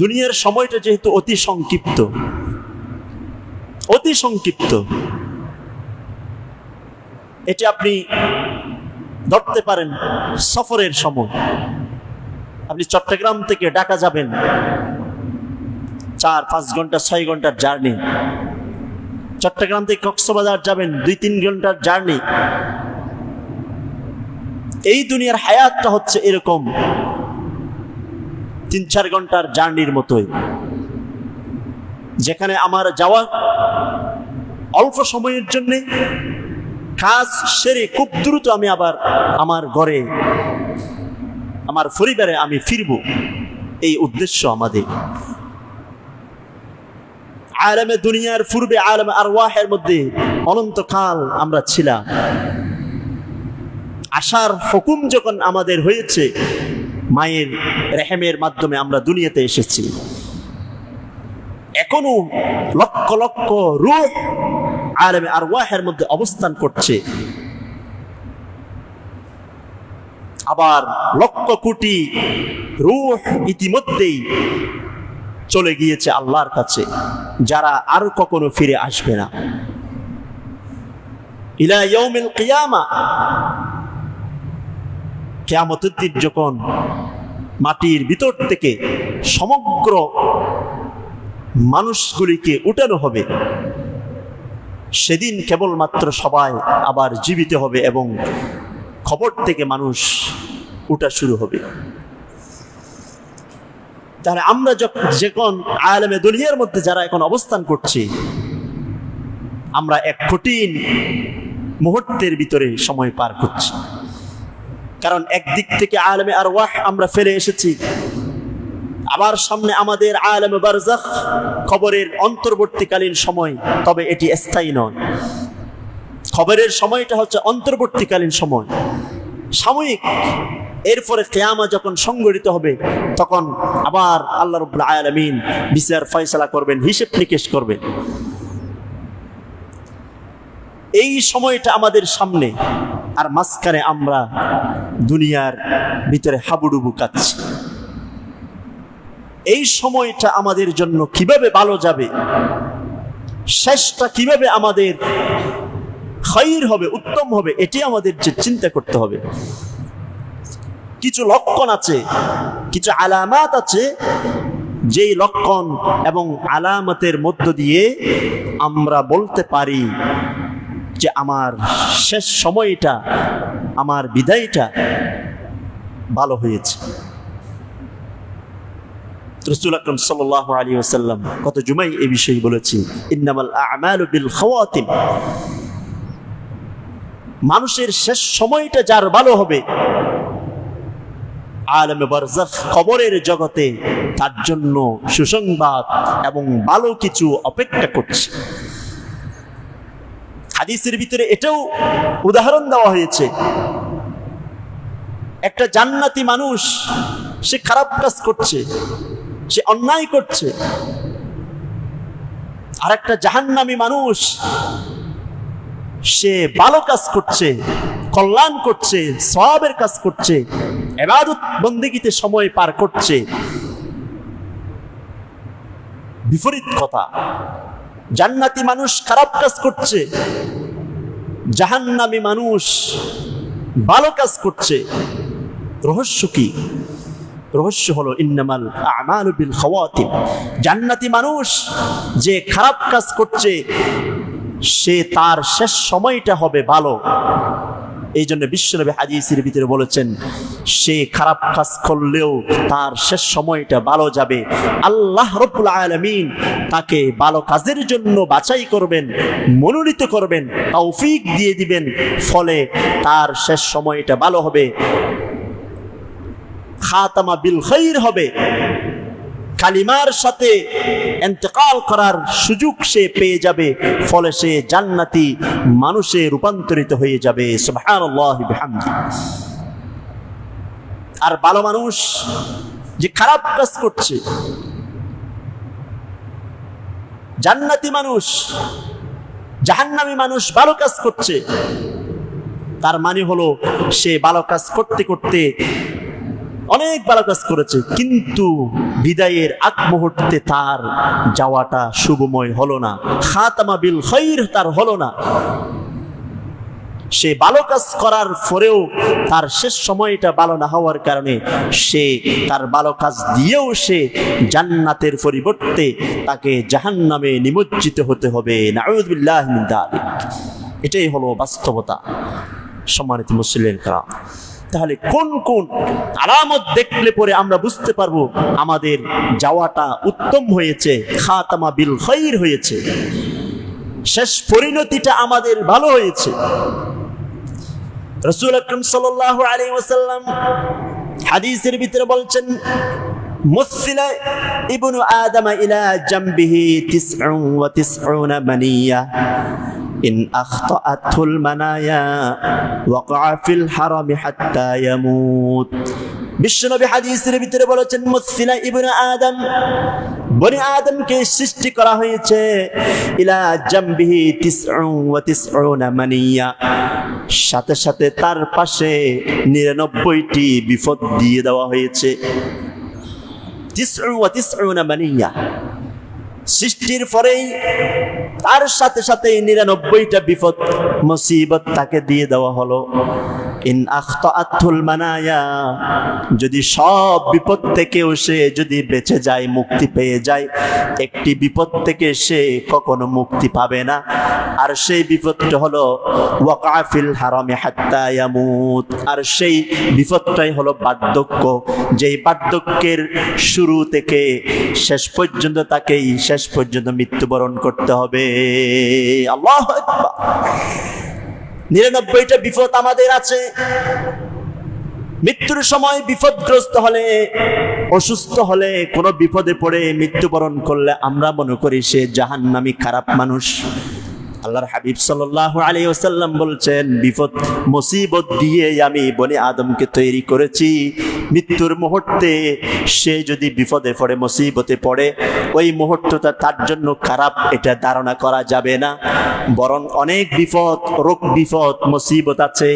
দুনিয়ার সময়টা যেহেতু অতি সংক্ষিপ্ত অতি সংক্ষিপ্ত, এটি আপনি ধরতে পারেন সফরের সময়। আপনি চট্টগ্রাম থেকে ঢাকা যাবেন, চার, পাঁচ ঘণ্টা, ছয় ঘণ্টার জার্নি। চট্টগ্রাম থেকে কক্সবাজার যাবেন, দুই, তিন ঘণ্টার জার্নি। এই দুনিয়ার হায়াতটা হচ্ছে এরকম। তিন চার ঘণ্টার জার্নির মতোই। যেখানে আমার যাওয়া অল্প সময়ের জন্যে কাজ সেরে খুব দ্রুত আমি আবার আমার ঘরে, আমার পরিবারে আমি ফিরব, এই উদ্দেশ্য আমাদের। আলমে দুনিয়ার পূর্বে আর ওয়াহের মধ্যে অনন্তকাল আমরা ছিলাম। আশার হুকুম যখন আমাদের হয়েছে মায়ের রেহেমের মাধ্যমে আমরা দুনিয়াতে এসেছি। এখনও লক্ষ লক্ষ রূহ আলমে আর ওয়াহের মধ্যে অবস্থান করছে। আবার লক্ষ কোটি রূহ ইতিমধ্যেই চলে গিয়েছে আল্লাহর কাছে, যারা আর কখনো ফিরে আসবে না। ইলা ইয়াউমিল কিয়ামা কেয়ামতের দিন যখন মাটির ভিতর থেকে সমগ্র মানুষগুলিকে উঠানো হবে, সেদিন কেবলমাত্র সবাই আবার জীবিত হবে এবং খবর থেকে মানুষ উঠা শুরু হবে। তাহলে আমরা যখন আলমে দুনিয়ার মধ্যে যারা এখন অবস্থান করছি, আমরা এক কঠিন মুহূর্তের ভিতরে সময় পার করছি। কারণ একদিক থেকে আলমে আর ওয়াহ আমরা ফেলে এসেছি। আবার সামনে আমাদের আলমে বারজাখ খবরের অন্তর্বর্তীকালীন সময়, তবে এটি স্থায়ী নয়। খবরের সময়টা হচ্ছে অন্তর্বর্তীকালীন সময়। সাময়িক, এরপরে কেয়ামা যখন সংগঠিত হবে, তখন আবার আল্লাহ রবুল্লা আলমিন বিচার ফয়সলা করবেন, হিসেব নিকেশ করবেন। এই সময়টা আমাদের সামনে আর মাঝখানে আমরা দুনিয়ার ভিতরে হাবুডুবু কাচ্ছি এই সময়টা আমাদের জন্য কীভাবে ভালো যাবে? শেষটা কীভাবে আমাদের খাইর হবে, উত্তম হবে এটি আমাদের যে চিন্তা করতে হবে। কিছু লক্ষণ আছে, কিছু আলামাত আছে, যেই লক্ষণ এবং আলামতের মধ্য দিয়ে আমরা বলতে পারি যে আমার শেষ সময়টা, আমার বিদায়টা ভালো হয়েছে। রসুল আকরম সাল্লাহ আলী ওসাল্লাম কত জুমাই এ বিষয়ে বলেছি মানুষের শেষ সময়টা যার ভালো হবে, আলমে খবরের জগতে তার জন্য সুসংবাদ এবং ভালো কিছু অপেক্ষা করছে। হাদিসের ভিতরে এটাও উদাহরণ দেওয়া হয়েছে। একটা জান্নাতি মানুষ, সে খারাপ কাজ করছে, সে অন্যায় করছে। আর একটা জাহান্নামী মানুষ, সে ভালো কাজ করছে, কল্যাণ করছে সবের কাজ করছে, এবাদত বন্দিগিতে সময় পার করছে। বিপরীত কথা জান্নাতি মানুষ খারাপ কাজ করছে, জাহান্নামী মানুষ ভালো কাজ করছে। রহস্য কি? রহস্য হলো, ইন্নামাল আমাল বিল খাওয়াতিম। জান্নাতি মানুষ যে খারাপ কাজ করছে, সে তার শেষ সময়টা হবে ভালো। এই জন্য বিশ্বনবী হাদিসের ভিতরে বলেছেন, সে খারাপ কাজ করলেও তার শেষ সময়টা ভালো যাবে। আল্লাহ রব্বুল আলমিন তাকে ভালো কাজের জন্য বাছাই করবেন, মনোনীত করবেন, তৌফিক দিয়ে দিবেন, ফলে তার শেষ সময়টা ভালো হবে। খাতামা বিল খৈর হবে। কালিমার সাথে এন্তেকাল করার সুযোগ সে পেয়ে যাবে, ফলে সে জান্নাতি মানুষে রূপান্তরিত হয়ে যাবে। আর ভালো মানুষ যে খারাপ কাজ করছে, জান্নাতি মানুষ, জাহান্নামী মানুষ ভালো কাজ করছে, তার মানে হলো সে ভালো কাজ করতে করতে অনেক ভালো কাজ করেছে, কিন্তু বিদায়ের আগ মুহূর্তে তার যাওয়াটা শুভময় হলো না, খাতামা বিল খৈর তার হলো না। সে ভালো কাজ করার পরেও তার শেষ সময়টা ভালো না হওয়ার কারণে সে তার ভালো কাজ দিয়েও সে জান্নাতের পরিবর্তে তাকে জাহান্নামে নিমজ্জিত হতে হবে। এটাই হলো বাস্তবতা। সম্মানিত মুসলিম তাহলে কোন কোন আলামত দেখলে পরে আমরা বুঝতে পারব আমাদের যাওয়াটা উত্তম হয়েছে, খাতামা বিল খৈর হয়েছে। শেষ পরিণতিটা আমাদের ভালো হয়েছে। রসুল আকরম সাল্লাল্লাহু আলাইহি ওয়াসাল্লাম হাদিসের ভিতরে বলছেন মুসিলা ইবনু আদম ইলা জামবিহি তিসউন ওয়া তিসউনা মানিয়া। ইন আখতাআতুল মানায়া ওয়াকা ফিল হারামি হাত্তা ইয়ামুত। বিশ্বনবী হাদিসের ভিতরে বলেছেন মুসিলা ইবনু আদম, বনি আদমকে সৃষ্টি করা হয়েছে, ইলা জামবিহি তিসউন ওয়া তিসউনা মানিয়া। সাথে সাথে তার পাশে নিরানব্বইটি বিপদ দিয়ে দেওয়া হয়েছে। তিসউন ওয়া তিসউনা মানিয়া। সৃষ্টির পরেই তার সাথে সাথে নিরানব্বইটা বিপদ মুসিবত তাকে দিয়ে দেওয়া হলো। ইন আখতাআতুল মানায়া, যদি সব বিপদ থেকেও সে যদি বেঁচে যায়, মুক্তি পেয়ে যায়, একটি বিপদ থেকে সে কখনো মুক্তি পাবে না। আর সেই বিপদটা হলো ওয়াকাফিল হারামে হাত্তা ইয়ামুত। আর সেই বিপদটাই হলো বার্ধক্য। যেই বার্ধক্যের শুরু থেকে শেষ পর্যন্ত তাকেই শেষ পর্যন্ত মৃত্যুবরণ করতে হবে। আল্লাহ নিরানব্বইটা বিপদ আমাদের আছে। মৃত্যুর সময় বিপদগ্রস্ত হলে, অসুস্থ হলে, কোনো বিপদে পড়ে মৃত্যুবরণ করলে আমরা মনে করি সে জাহান্নামি খারাপ মানুষ। আল্লাহর হাবিব সাল্লাল্লাহু আলাইহি ওয়াসাল্লাম বলছেন, বিপদ, মুসিবত দিয়ে আমি বনি আদমকে তৈরি করেছি। মৃত্যুর মুহূর্তে সে যদি বিপদে পড়ে, মুসিবতে পড়ে, ওই মুহূর্তটা তার জন্য খারাপ, এটা ধারণা করা যাবে না। বরং অনেক বিপদ, রোগ বিপদ, মুসিবত আছে,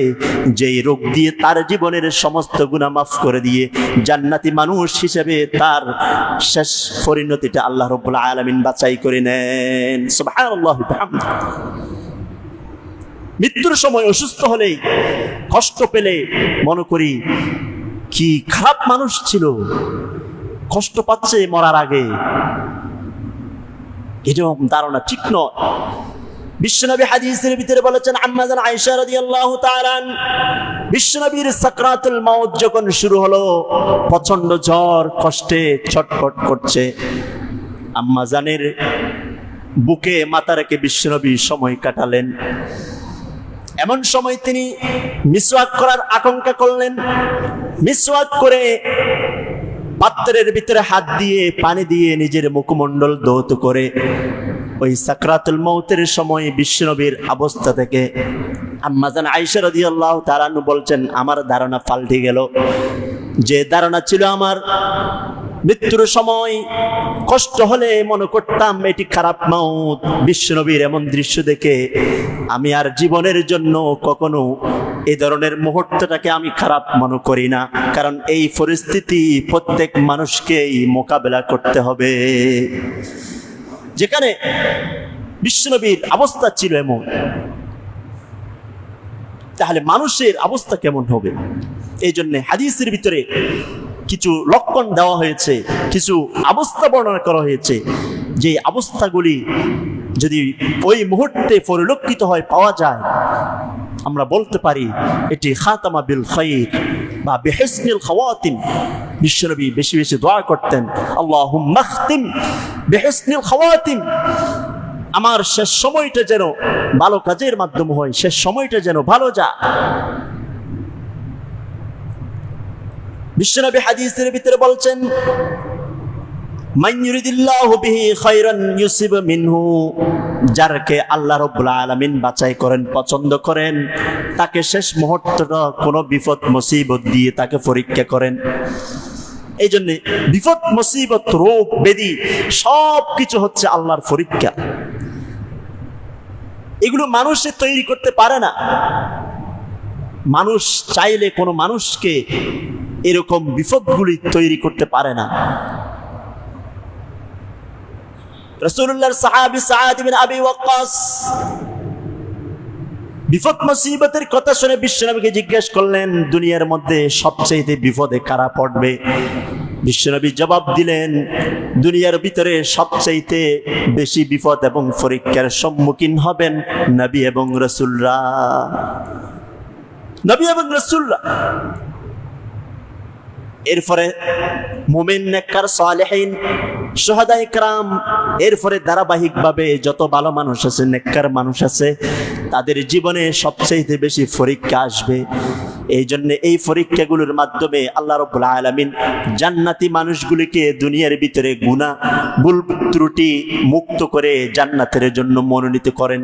যেই রোগ দিয়ে তার জীবনের সমস্ত গুণা মাফ করে দিয়ে জান্নাতি মানুষ হিসেবে তার শেষ পরিণতিটা আল্লাহ রব্বুল আলমিন বাছাই করে নেন। সুবহানাল্লাহি, বিহামদিহি। মৃত্যুর সময় অসুস্থ হলেই কষ্ট পেলে মনে করি কি খারাপ মানুষ ছিল। কষ্ট পাচ্ছে মরার আগে। এরকম ধারণা ঠিক নয়। বিশ্বনবী হাদিসের ভিতরে বলেছেন আম্মাজান আয়েশা রাদিয়াল্লাহু তাআলা আন, বিশ্বনবীর সাকরাতুল মাউত যখন শুরু হলো প্রচণ্ড জ্বর কষ্টে ছটফট করছে। আম্মাজানের বুকে মাথা রেখে বিশ্বনবী সময় কাটালেন। এমন সময় তিনি মিসওয়াক করার আকাঙ্ক্ষা করলেন। মিসওয়াক করে পাত্রের ভিতরে হাত দিয়ে পানি দিয়ে নিজের মুখমণ্ডল দৌত করে ওই সাকরাতুল মৌতের সময় বিশ্বনবীর অবস্থা থেকে আম্মাজান আয়েশা রাদিয়াল্লাহু তাআলা আনহু বলছেন, আমার ধারণা পাল্টে গেল। যে ধারণা ছিল আমার, মৃত্যুর সময় কষ্ট হলে মনে করতাম, এটি খারাপ মাউত বিশ্বনবীর এমন দৃশ্য দেখে আমি আর জীবনের জন্য কখনো এ ধরনের মুহূর্তটাকে আমি খারাপ মনে করি না। কারণ এই পরিস্থিতি প্রত্যেক মানুষকেই মোকাবেলা করতে হবে। যেখানে বিশ্বনবীর অবস্থা ছিল এমন, তাহলে মানুষের অবস্থা কেমন হবে? এই জন্য হাদিসের ভিতরে কিছু লক্ষণ দেওয়া হয়েছে, কিছু অবস্থা বর্ণনা করা হয়েছে, যে অবস্থাগুলি যদি ওই মুহূর্তে পরিলক্ষিত হয়, পাওয়া যায়, আমরা বলতে পারি এটি খাতামা বিল খাইর বা বেহেসনিল খাওয়াতিম বিশ্বনবী বেশি বেশি দোয়া করতেন আল্লাহ মাখতিম বেহেসনিল খাওয়াতিম আমার শেষ সময়টা যেন ভালো কাজের মাধ্যমে হয়, শেষ সময়টা যেন ভালো যা বিশ্বনবী হাদিসের ভিতরে বলছেন যারকে আল্লাহ রাব্বুল আলামিন বাছাই করেন, পছন্দ করেন, তাকে শেষ মুহূর্তটা কোনো বিপদ, মুসিবত দিয়ে তাকে পরীক্ষা করেন। এই জন্য বিপদ, মুসিবত, রোগ, বেদি সব কিছু হচ্ছে আল্লাহর পরীক্ষা। এগুলো মানুষে তৈরি করতে পারে না। মানুষ চাইলে কোনো মানুষকে এরকম বিপদগুলি তৈরি করতে পারে না। রসুল্লাহর সাহাবি আবি বিপদ মুসিবতের কথা শুনে বিশ্বনবীকে জিজ্ঞেস করলেন, দুনিয়ার মধ্যে সবচেয়ে বিপদে কারা পড়বে? বিশ্বনবী জবাব দিলেন, দুনিয়ার ভিতরে সবচাইতে বেশি বিপদ এবং পরীক্ষার সম্মুখীন হবেন নবী এবং রসুলরা। নবী এবং রসুলরা এরপরে মোমেন, নেককার, সালেহীন সোহাদা ইকরাম এরপরে ধারাবাহিকভাবে যত ভালো মানুষ আছে, নেককার মানুষ আছে, তাদের জীবনে সবচেয়ে বেশি পরীক্ষা আসবে। এই জন্য এই পরীক্ষাগুলোর মাধ্যমে আল্লাহ রব্বুল আলমিন জান্নাতি মানুষগুলিকে দুনিয়ার ভিতরে গুণা ভুল ত্রুটি মুক্ত করে জান্নাতের জন্য মনোনীত করেন।